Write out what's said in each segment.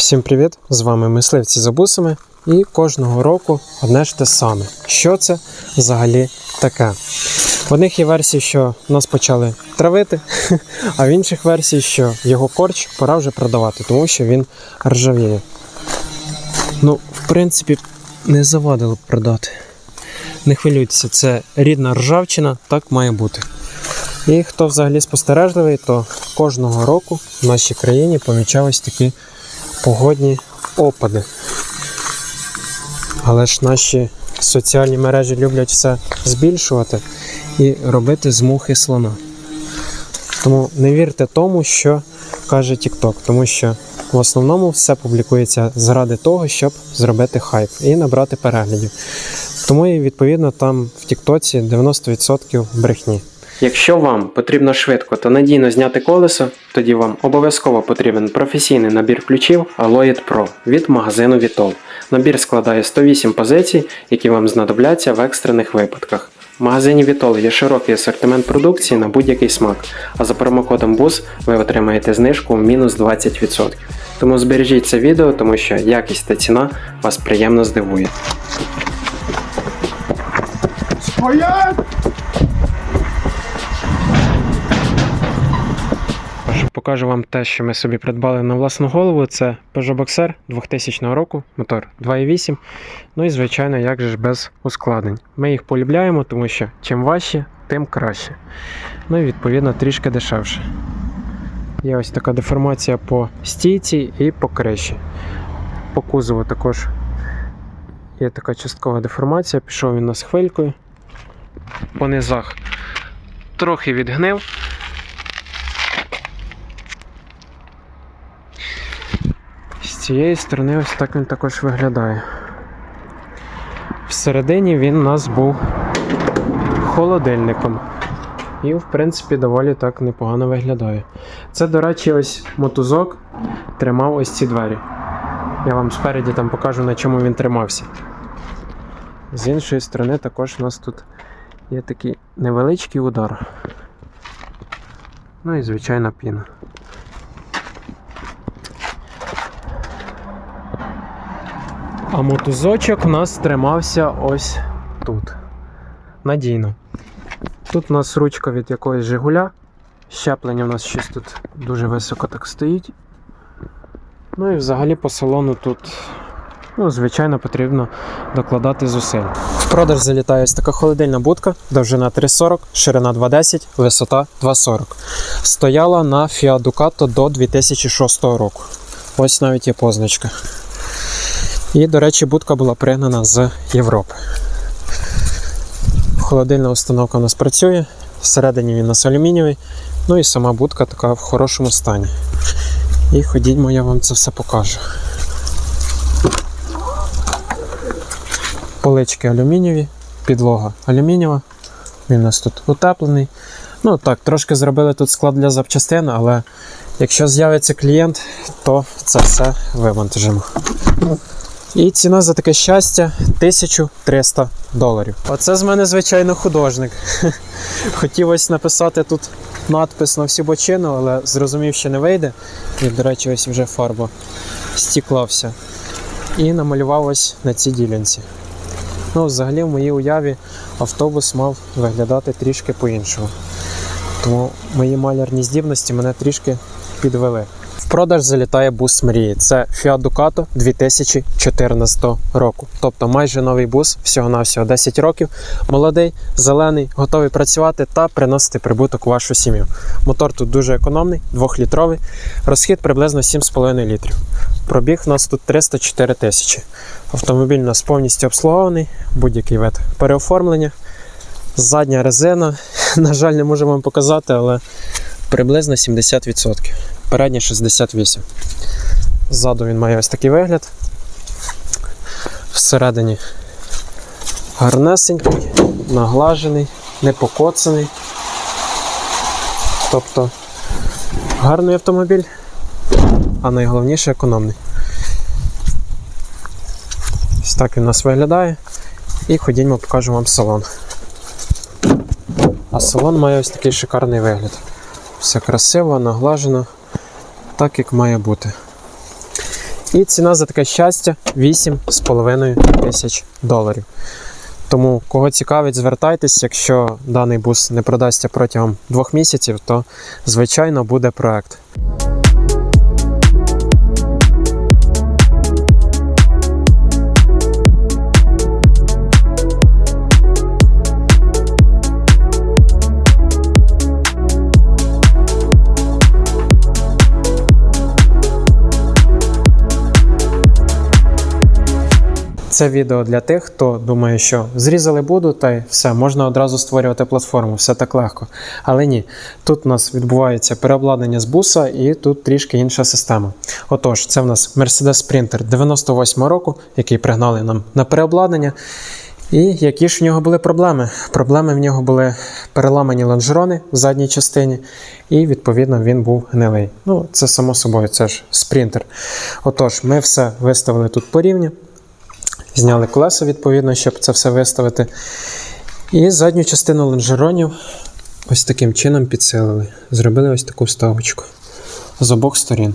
Всім привіт! З вами мисливці за бусами. І кожного року одне ж те саме. Що це взагалі таке? В одних є версії, що нас почали травити, а в інших версій, що його корч пора вже продавати, тому що він ржавіє. Ну, в принципі, не завадило б продати. Не хвилюйтеся, це рідна ржавчина, так має бути. І хто взагалі спостережливий, то кожного року в нашій країні помічались такі погодні опади. Але ж наші соціальні мережі люблять все збільшувати і робити з мухи слона. Тому не вірте тому, що каже TikTok, тому що в основному все публікується заради того, щоб зробити хайп і набрати переглядів. Тому і відповідно там в Тіктоці 90% брехні. Якщо вам потрібно швидко та надійно зняти колесо, тоді вам обов'язково потрібен професійний набір ключів Alloyd Pro від магазину Vitol. Набір складає 108 позицій, які вам знадобляться в екстрених випадках. В магазині Vitol є широкий асортимент продукції на будь-який смак, а за промокодом BUS ви отримаєте знижку в мінус 20%. Тому збережіть це відео, тому що якість та ціна вас приємно здивує. Стоять! Покажу вам те, що ми собі придбали на власну голову. Це Peugeot Boxer 2000 року, мотор 2.8. Ну і звичайно, як же ж без ускладнень. Ми їх полюбляємо, тому що чим важче, тим краще. Ну і відповідно трішки дешевше. Є ось така деформація по стійці і по криші. По кузову також є така часткова деформація, пішов він нас хвилькою. По низах трохи відгнив. Цієї сторони ось так він також виглядає. Всередині він у нас був холодильником. І, в принципі, доволі так непогано виглядає. Це, до речі, ось мотузок тримав ось ці двері. Я вам спереді там покажу, на чому він тримався. З іншої сторони, також у нас тут є такий невеличкий удар. Ну і звичайна піна. А мотузочок у нас тримався ось тут. Надійно. Тут у нас ручка від якоїсь Жигуля. Щеплення у нас щось тут дуже високо так стоїть. Ну і взагалі по салону тут, ну, звичайно, потрібно докладати зусиль. В продаж залітає ось така холодильна будка, довжина 3,40, ширина 2,10, висота 2,40. Стояла на Fiat Ducato до 2006 року. Ось навіть є позначка. І, до речі, будка була пригнана з Європи. Холодильна установка у нас працює, всередині він у нас алюмінієвий, ну і сама будка така в хорошому стані. І ходітьмо, я вам це все покажу. Полички алюмінієві, підлога алюмінієва, він у нас тут утеплений. Ну так, трошки зробили тут склад для запчастин, але якщо з'явиться клієнт, то це все вивантажимо. І ціна за таке щастя 1300 доларів. Оце з мене, звичайно, художник. Хотів написати тут надпис на всю бочину, але зрозумів, що не вийде. І, до речі, ось вже фарба стікла вся. І намалював ось на цій ділянці. Ну, взагалі, в моїй уяві автобус мав виглядати трішки по-іншому. Тому мої малярні здібності мене трішки підвели. Продаж залітає бус мрії. Це Fiat Ducato 2014 року. Тобто майже новий бус, всього-навсього 10 років. Молодий, зелений, готовий працювати та приносити прибуток у вашу сім'ю. Мотор тут дуже економний, 2-літровий. Розхід приблизно 7,5 літрів. Пробіг у нас тут 304 тисячі. Автомобіль у нас повністю обслугований, будь-який вид переоформлення. Задня резина, на жаль, не можу вам показати, але приблизно 70%. Передня 68%. Ззаду він має ось такий вигляд. Всередині гарнесенький, наглажений, не покоцаний. Тобто гарний автомобіль, а найголовніше економний. Ось так він у нас виглядає. І ходімо, покажу вам салон. А салон має ось такий шикарний вигляд. Все красиво, наглажено, так як має бути. І ціна за таке щастя 8,5 тисяч доларів. Тому, кого цікавить, звертайтесь. Якщо даний бус не продасться протягом двох місяців, то звичайно буде проект. Це відео для тих, хто думає, що зрізали буду, та й все, можна одразу створювати платформу, все так легко. Але ні, тут у нас відбувається переобладнання з буса, і тут трішки інша система. Отож, це в нас Mercedes Sprinter 98 року, який пригнали нам на переобладнання. І які ж в нього були проблеми? Проблеми в нього були переламані лонжерони в задній частині, і відповідно він був гнилий. Ну, це само собою, це ж спринтер. Отож, ми все виставили тут по рівню. Зняли колеса, відповідно, щоб це все виставити. І задню частину лонжеронів ось таким чином підсилили. Зробили ось таку вставочку з обох сторін.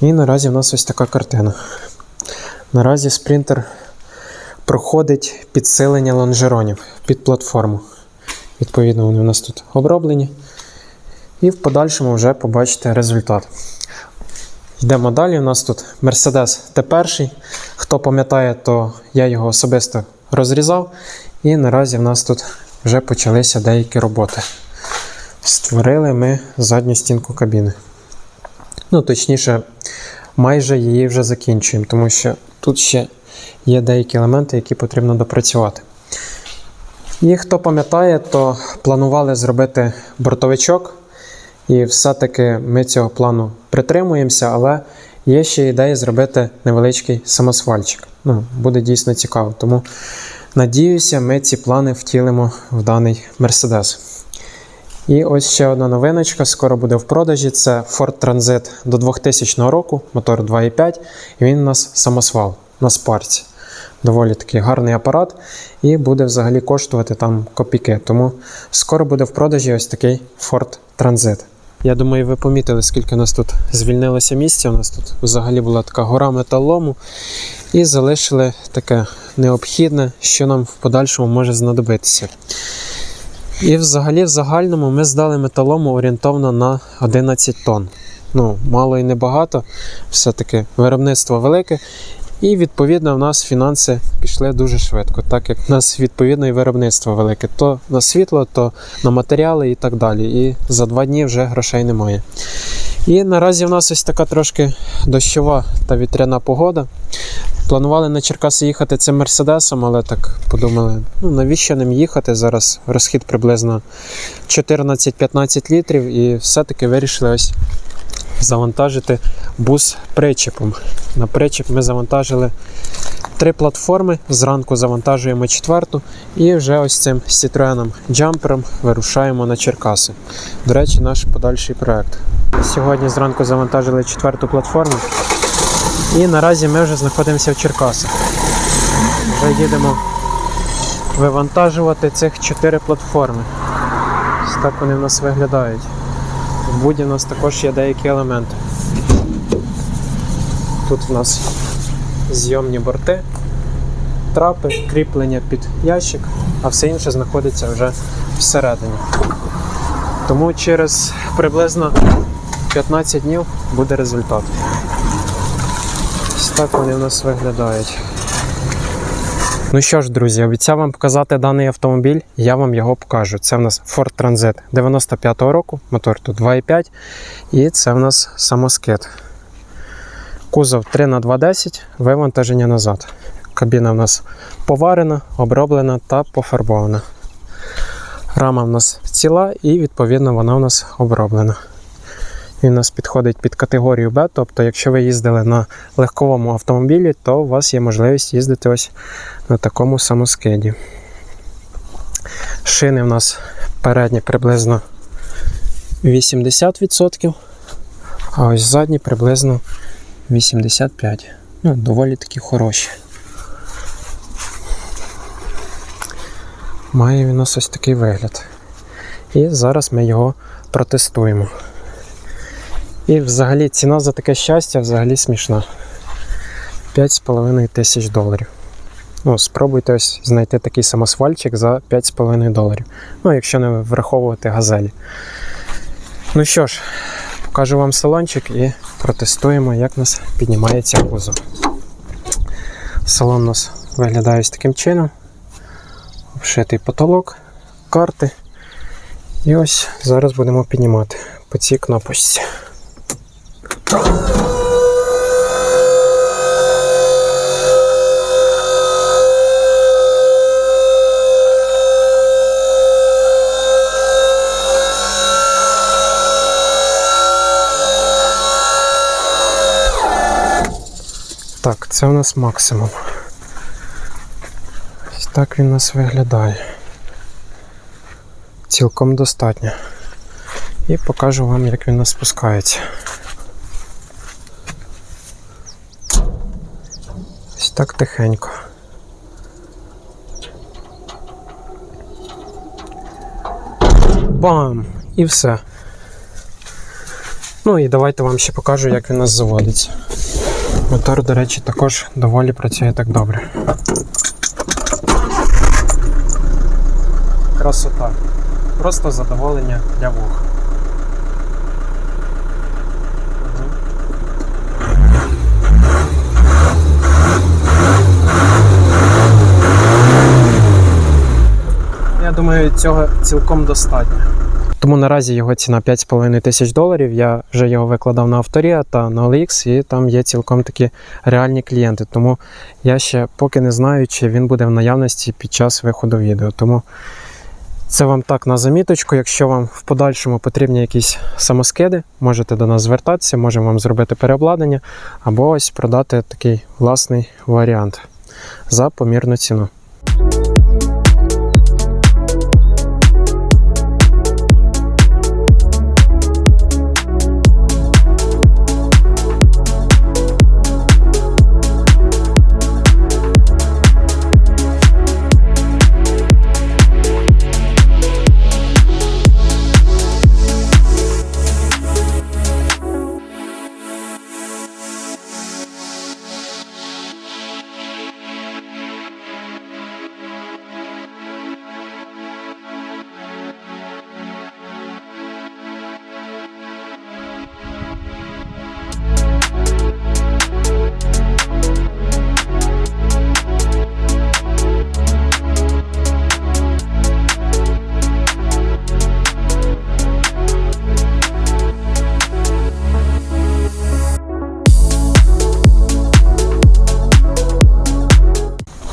І наразі в нас ось така картина. Наразі спринтер проходить підсилення лонжеронів під платформу. Відповідно, вони у нас тут оброблені. І в подальшому вже побачите результат. Йдемо далі. У нас тут Mercedes Т1. Хто пам'ятає, то я його особисто розрізав. І наразі в нас тут вже почалися деякі роботи. Створили ми задню стінку кабіни. Ну, точніше, майже її вже закінчуємо, тому що тут ще є деякі елементи, які потрібно допрацювати. І хто пам'ятає, то планували зробити бортовичок. І все-таки ми цього плану притримуємося, але є ще ідея зробити невеличкий самосвальчик. Ну, буде дійсно цікаво. Тому надіюся, ми ці плани втілимо в даний Mercedes. І ось ще одна новиночка, скоро буде в продажі. Це Ford Transit до 2000 року, мотор 2.5, і він у нас самосвал на спарці. Доволі такий гарний апарат, і буде взагалі коштувати там копійки. Тому скоро буде в продажі ось такий Ford Transit. Я думаю, ви помітили, скільки у нас тут звільнилося місця. У нас тут взагалі була така гора металому, і залишили таке необхідне, що нам в подальшому може знадобитися. І взагалі, в загальному ми здали металому орієнтовно на 11 тонн. Ну, мало і не багато, все-таки виробництво велике. І відповідно в нас фінанси пішли дуже швидко, так як в нас відповідно і виробництво велике. То на світло, то на матеріали і так далі. І за два дні вже грошей немає. І наразі в нас ось така трошки дощова та вітряна погода. Планували на Черкаси їхати цим мерседесом, але так подумали, ну навіщо ним їхати? Зараз розхід приблизно 14-15 літрів, і все-таки вирішили ось завантажити бус причепом. На причеп ми завантажили три платформи. Зранку завантажуємо четверту і вже ось цим Citroen джампером вирушаємо на Черкаси. До речі, наш подальший проект. Сьогодні зранку завантажили четверту платформу. І наразі ми вже знаходимося в Черкасах. Вже їдемо вивантажувати цих чотири платформи. Ось так вони в нас виглядають. В буді у нас також є деякі елементи. Тут в нас зйомні борти, трапи, кріплення під ящик, а все інше знаходиться вже всередині. Тому через приблизно 15 днів буде результат. Ось так вони в нас виглядають. Ну що ж, друзі, обіцяв вам показати даний автомобіль, я вам його покажу. Це в нас Ford Transit 95-го року, мотор тут 2.5, і це в нас самоскид. Кузов 3х210, вивантаження назад. Кабіна в нас поварена, оброблена та пофарбована. Рама в нас ціла і, відповідно, вона в нас оброблена. Він у нас підходить під категорію Б, тобто, якщо ви їздили на легковому автомобілі, то у вас є можливість їздити ось на такому самоскиді. Шини в нас передні приблизно 80%, а ось задні приблизно 85%. Ну, доволі такі хороші. Має він у нас ось такий вигляд. І зараз ми його протестуємо. І взагалі ціна за таке щастя взагалі смішна. 5,5 тисяч доларів. Ну, спробуйте ось знайти такий самосвальчик за 5,5 доларів. Ну, якщо не враховувати газелі. Ну що ж, покажу вам салончик і протестуємо, як нас піднімається кузов. Салон у нас виглядає ось таким чином. Обшитий потолок, карти. І ось зараз будемо піднімати по цій кнопочці. Так, це у нас максимум. Ось так він у нас виглядає. Цілком достатньо. І покажу вам, як він у нас спускається. Так тихенько. Бам! І все. Ну і давайте вам ще покажу, як він у нас заводиться. Мотор, до речі, також доволі працює так добре. Красота. Просто задоволення для вух. Я думаю, цього цілком достатньо. Тому наразі його ціна 5,5 тисяч доларів. Я вже його викладав на Авторія та на OLX, і там є цілком такі реальні клієнти. Тому я ще поки не знаю, чи він буде в наявності під час виходу відео. Тому це вам так на заміточку. Якщо вам в подальшому потрібні якісь самоскиди, можете до нас звертатися, можемо вам зробити переобладнання або ось продати такий власний варіант за помірну ціну.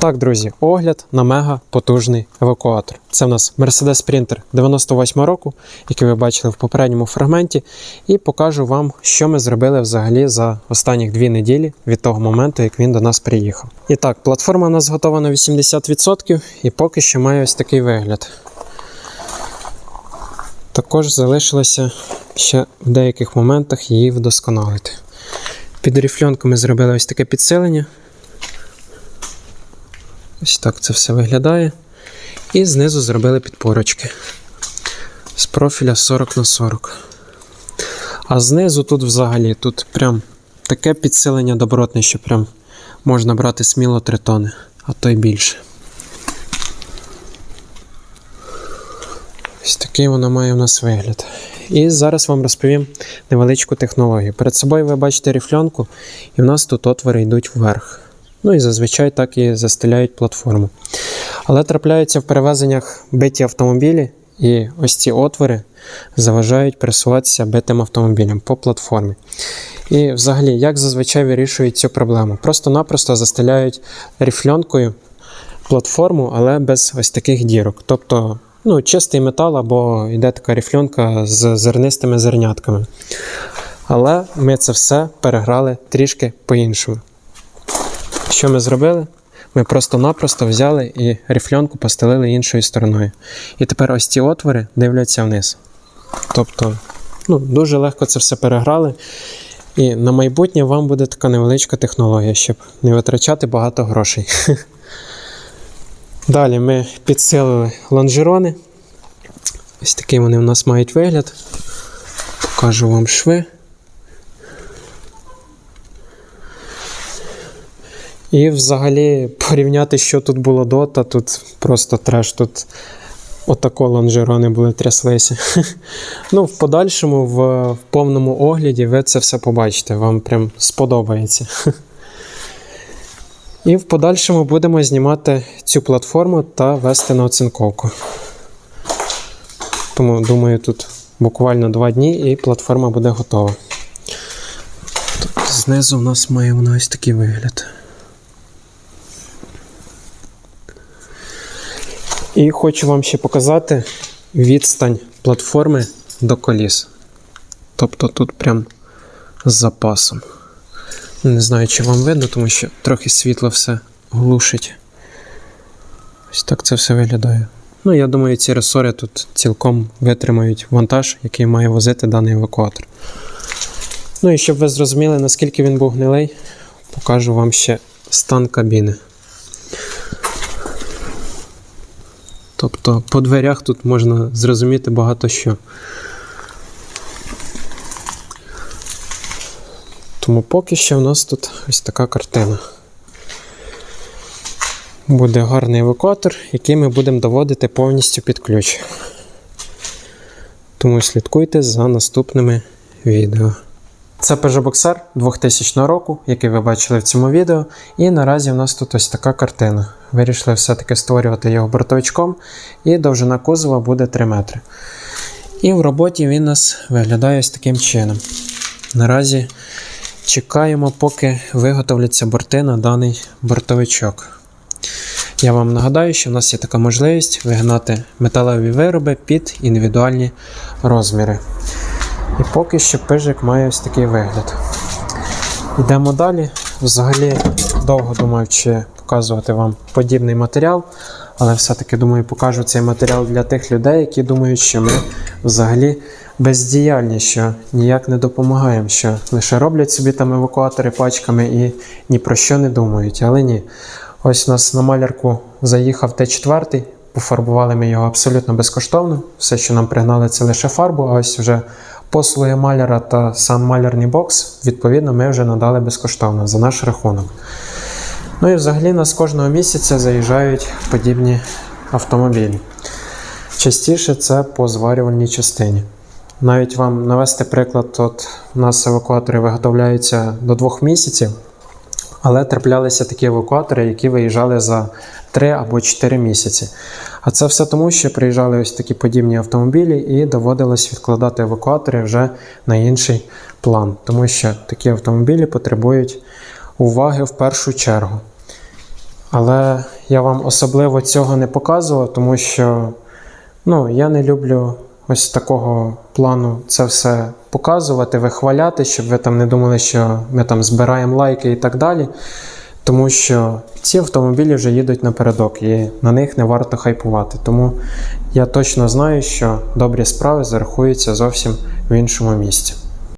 Так, друзі, огляд на мега потужний евакуатор. Це в нас Mercedes Sprinter 98 року, який ви бачили в попередньому фрагменті, і покажу вам, що ми зробили взагалі за останні дві неділі від того моменту, як він до нас приїхав. І так, платформа у нас готова на 80% і поки що має ось такий вигляд. Також залишилося ще в деяких моментах її вдосконалити. Під ріфльонку ми зробили ось таке підсилення. Ось так це все виглядає. І знизу зробили підпорочки з профіля 40 на 40. А знизу тут взагалі тут прям таке підсилення добротне, що прям можна брати сміло 3 тони, а то й більше. Ось такий воно має у нас вигляд. І зараз вам розповім невеличку технологію. Перед собою ви бачите ріфльонку, і в нас тут отвори йдуть вверх. Ну і зазвичай так і застеляють платформу. Але трапляються в перевезеннях биті автомобілі, і ось ці отвори заважають пересуватися битим автомобілям по платформі. І взагалі, як зазвичай вирішують цю проблему? Просто-напросто застеляють ріфльонкою платформу, але без ось таких дірок. Тобто ну, чистий метал або йде така ріфльонка з зернистими зернятками. Але ми це все переграли трішки по-іншому. Що ми зробили? Ми просто-напросто взяли і рифльонку постелили іншою стороною. І тепер ось ці отвори дивляться вниз. Тобто, ну, дуже легко це все переграли. І на майбутнє вам буде така невеличка технологія, щоб не витрачати багато грошей. Далі ми підсилили лонжерони. Ось такий вони у нас мають вигляд. Покажу вам шви. І взагалі порівняти, що тут було до, та тут просто треш. Тут отако лонжерони були тряслися. Ну, в подальшому, в, в повному огляді, ви це все побачите. Вам прям сподобається. І в подальшому будемо знімати цю платформу та вести на оцинковку. Тому думаю, тут буквально два дні і платформа буде готова. Тут знизу у нас має вона ось такий вигляд. І хочу вам ще показати відстань платформи до коліс. Тобто тут прям з запасом. Не знаю, чи вам видно, тому що трохи світло все глушить. Ось так це все виглядає. Ну, я думаю, ці ресори тут цілком витримають вантаж, який має возити даний евакуатор. Ну і щоб ви зрозуміли, наскільки він був гнилий, покажу вам ще стан кабіни. Тобто по дверях тут можна зрозуміти багато що. Тому поки що в нас тут ось така картина. Буде гарний евакуатор, який ми будемо доводити повністю під ключ. Тому слідкуйте за наступними відео. Це Peugeot Boxer 2000 року, який ви бачили в цьому відео. І наразі в нас тут ось така картина. Вирішили все-таки створювати його бортовичком, і довжина кузова буде 3 метри. І в роботі він у нас виглядає ось таким чином. Наразі чекаємо, поки виготовляться борти на даний бортовичок. Я вам нагадаю, що в нас є така можливість вигнати металеві вироби під індивідуальні розміри. І поки що пижик має ось такий вигляд. Йдемо далі. Взагалі довго думав, чи показувати вам подібний матеріал, але все-таки думаю, покажу цей матеріал для тих людей, які думають, що ми взагалі бездіяльні, що ніяк не допомагаємо, що лише роблять собі там евакуатори пачками і ні про що не думають. Але ні. Ось у нас на малярку заїхав Т4, пофарбували ми його абсолютно безкоштовно. Все, що нам пригнали, це лише фарбу, а ось вже послуги маляра та сам малярний бокс, відповідно, ми вже надали безкоштовно за наш рахунок. Ну і взагалі нас кожного місяця заїжджають подібні автомобілі. Частіше це по зварювальній частині. Навіть вам навести приклад, от у нас евакуатори виготовляються до двох місяців, але траплялися такі евакуатори, які виїжджали за 3 або 4 місяці. А це все тому, що приїжджали ось такі подібні автомобілі і доводилось відкладати евакуатори вже на інший план, тому що такі автомобілі потребують уваги в першу чергу. Але я вам особливо цього не показував, тому що ну, я не люблю ось такого плану це все показувати, вихваляти, щоб ви там не думали, що ми там збираємо лайки і так далі. Тому що ці автомобілі вже їдуть напередок і на них не варто хайпувати. Тому я точно знаю, що добрі справи зарахуються зовсім в іншому місці.